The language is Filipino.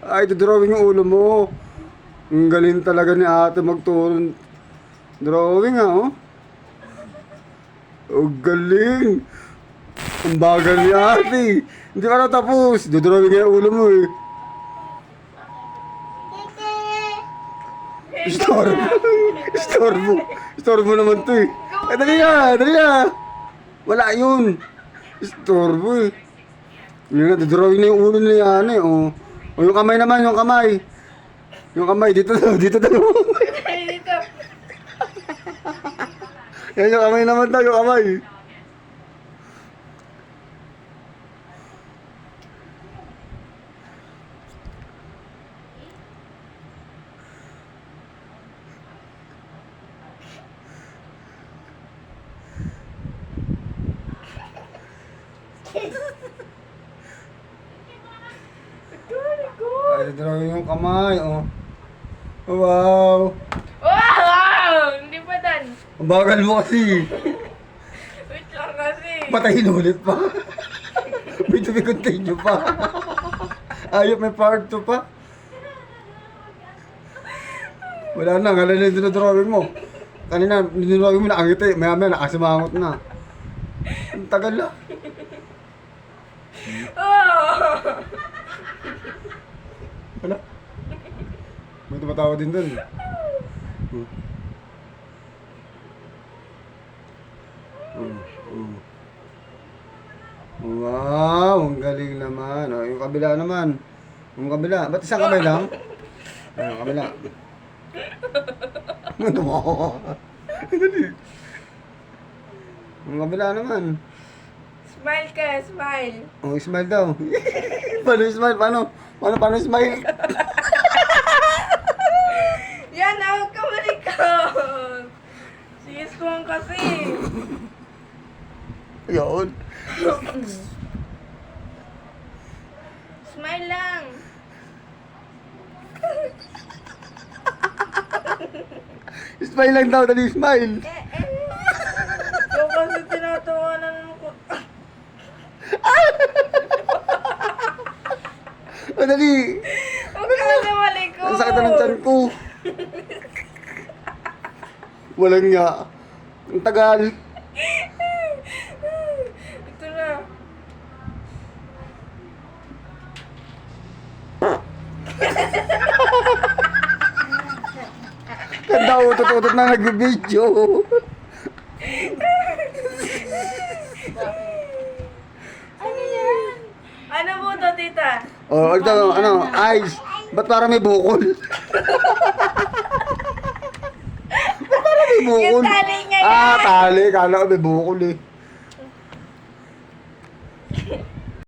Ay, drawing yung ulo mo. Ang galing talaga ni ate magturo. Drawing ah, oh. Ang galing. Ang bagal ni ate. Hindi pa natapos. Dudrawing niya yung ulo mo eh. Istorbo. Istorbo. Istorbo naman to eh. Eh, dali na, dali na. Wala yun. Istorbo eh. Yun na, drawing na yung ulo ni eh. Oh. Oh, yung kamay naman, yung kamay. Yung kamay, dito daw, dito daw. Dito. Yan yung kamay naman daw, yung kamay. Drawing yung kamay, oh. Wow. Wow! Hindi pa dan. Ang bagal mo kasi. Wait lang kasi. Patayin ulit pa. May to be continue pa. Ayop, may part 2 pa. Wala na, ngalan na yung dinodrawing mo. Kanina, dinodrawing mo na ang ngiti. Maya maya, nakasimangot na. Ang tagal na. Oh! Wala. May tumatawa din doon. Hmm. Hmm, hmm. Wow, ang galing naman. O, yung kabila naman. Yung kabila. Ba't isang kamay lang? Ay, yung kabila. Ano mo? Dali. Yung kabila naman. Smile ka, smile. Oh, smile daw. paano smile? Paano? Paano, paano smile? Yan, huwag ka malikot. Sige, squang kasi. Yun. Smile lang. Smile lang daw, dali smile. Eh, eh. Ikaw kasi tinatawanan mo ko. O, dali. Huwag ka na malikot. Ang sakit na ng tiyan ko. Walang nga. Ang tagal. Ito na. Ganda ko, tututot na nag-video. Ano? Ano po to, tita? Oh, ito, ano, eyes. Ba't para may bukol? Ba't para may bukol? Yung tali niya ah, yan. Ah, tali. Kala ko may bukol eh.